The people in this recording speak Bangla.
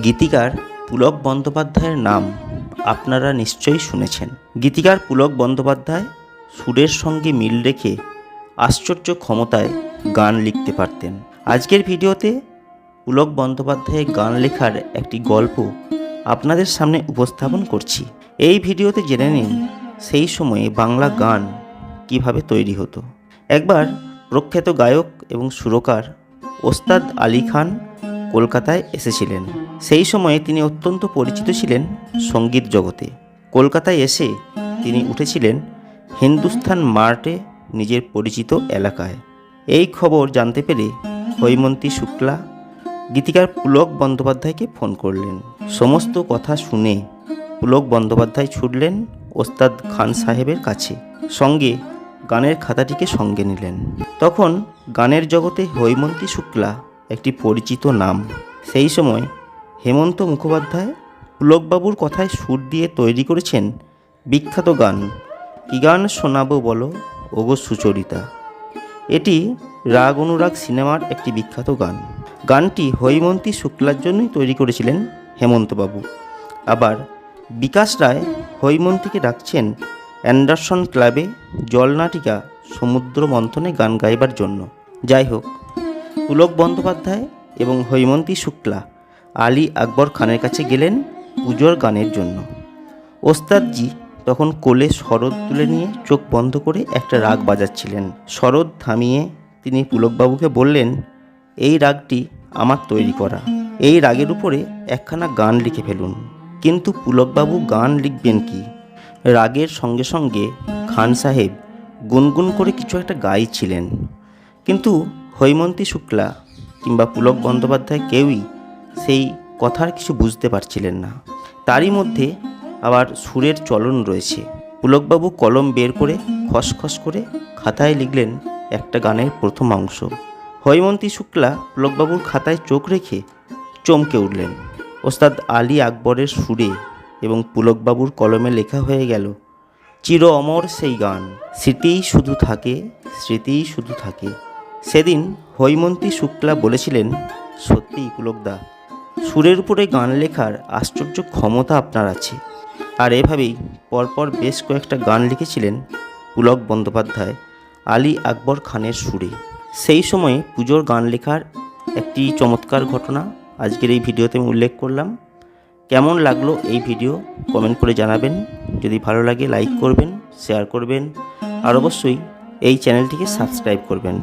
গীতিকার পুলক বন্দ্যোপাধ্যায়ের নাম আপনারা নিশ্চয়ই শুনেছেন। গীতিকার পুলক বন্দ্যোপাধ্যায় সুরের সঙ্গে মিল রেখে আশ্চর্য ক্ষমতায় গান লিখতে পারতেন। আজকের ভিডিওতে পুলক বন্দ্যোপাধ্যায়ের গান লেখার একটি গল্প আপনাদের সামনে উপস্থাপন করছি। এই ভিডিওতে জেনে নিন সেই সময়ে বাংলা গান কীভাবে তৈরি হতো। একবার প্রখ্যাত গায়ক এবং সুরকার ওস্তাদ আলী খান কলকাতায় এসেছিলেন। সেই সময়ে তিনি অত্যন্ত পরিচিত ছিলেন সংগীত জগতে। কলকাতায় এসে তিনি উঠেছিলেন হিন্দুস্থান মার্টে নিজের পরিচিত এলাকায়। এই খবর জানতে পেরে হৈমন্তী শুক্লা, গীতিকার পুলক বন্দ্যোপাধ্যায়কে ফোন করলেন। সমস্ত কথা শুনে পুলক বন্দ্যোপাধ্যায় ছুটলেন ওস্তাদ খান সাহেবের কাছে। সঙ্গে গানের খাতাটিকে সঙ্গে নিলেন। তখন গানের জগতে হৈমন্তী শুক্লা একটি পরিচিত নাম। সেই সময় হেমন্ত মুখোপাধ্যায় পুলকবাবুর কথায় সুর দিয়ে তৈরি করেছেন বিখ্যাত গান। কি গান শোনাবো বলো, ওগো সুচরিতা? এটি রাগ অনুরাগ সিনেমার একটি বিখ্যাত গান। গানটি হৈমন্তী শুক্লার জন্যই তৈরি করেছিলেন হেমন্তবাবু। আবার বিকাশ রায় হৈমন্তীকে ডাকছেন অ্যান্ডারসন ক্লাবে জলনাটিকা সমুদ্র মন্থনে গান গাইবার জন্য। যাই হোক, পুলক বন্দ্যোপাধ্যায় এবং হৈমন্তী শুক্লা আলী আকবর খানের কাছে গেলেন পুজোর গানের জন্য। ওস্তাদজি তখন কোলে শরৎ তুলে নিয়ে চোখ বন্ধ করে একটা রাগ বাজাচ্ছিলেন। শরৎ থামিয়ে তিনি পুলকবাবুকে বললেন, এই রাগটি আমার তৈরি করা। এই রাগের উপরে একখানা গান লিখে ফেলুন। কিন্তু পুলকবাবু গান লিখবেন কি? রাগের সঙ্গে সঙ্গে খান সাহেব গুনগুন করে কিছু একটা গাইছিলেন। কিন্তু হৈমন্তী শুক্লা কিংবা পুলক বন্দ্যোপাধ্যায় কেউই সেই কথার কিছু বুঝতে পারছিলেন না। তারই মধ্যে আবার সুরের চলন রয়েছে। পুলকবাবু কলম বের করে খসখস করে খাতায় লিখলেন একটা গানের প্রথম অংশ। হৈমন্তী শুক্লা পুলকবাবুর খাতায় চোখ রেখে চমকে উঠলেন। ওস্তাদ আলী আকবরের সুরে এবং পুলকবাবুর কলমে লেখা হয়ে গেল, চির অমর সেই গান, স্মৃতিই শুধু থাকে, স্মৃতিই শুধু থাকে। সেদিন হৈমন্তী শুক্লা বলেছিলেন, সত্যিই পুলকদা সুরের উপরে গান লেখার আশ্চর্য ক্ষমতা আপনার আছে। আর এভাবেই পরপর বেশ কয়েকটা গান লিখেছিলেন পুলক বন্দ্যোপাধ্যায়, আলী আকবর খানের সুরে। সেই সময়ে পুজোর গান লেখার একটি চমৎকার ঘটনা আজকের এই ভিডিওতে আমি উল্লেখ করলাম। কেমন লাগল এই ভিডিও কমেন্ট করে জানাবেন। যদি ভালো লাগে লাইক করবেন, শেয়ার করবেন। আর অবশ্যই এই চ্যানেলটিকে সাবস্ক্রাইব করবেন।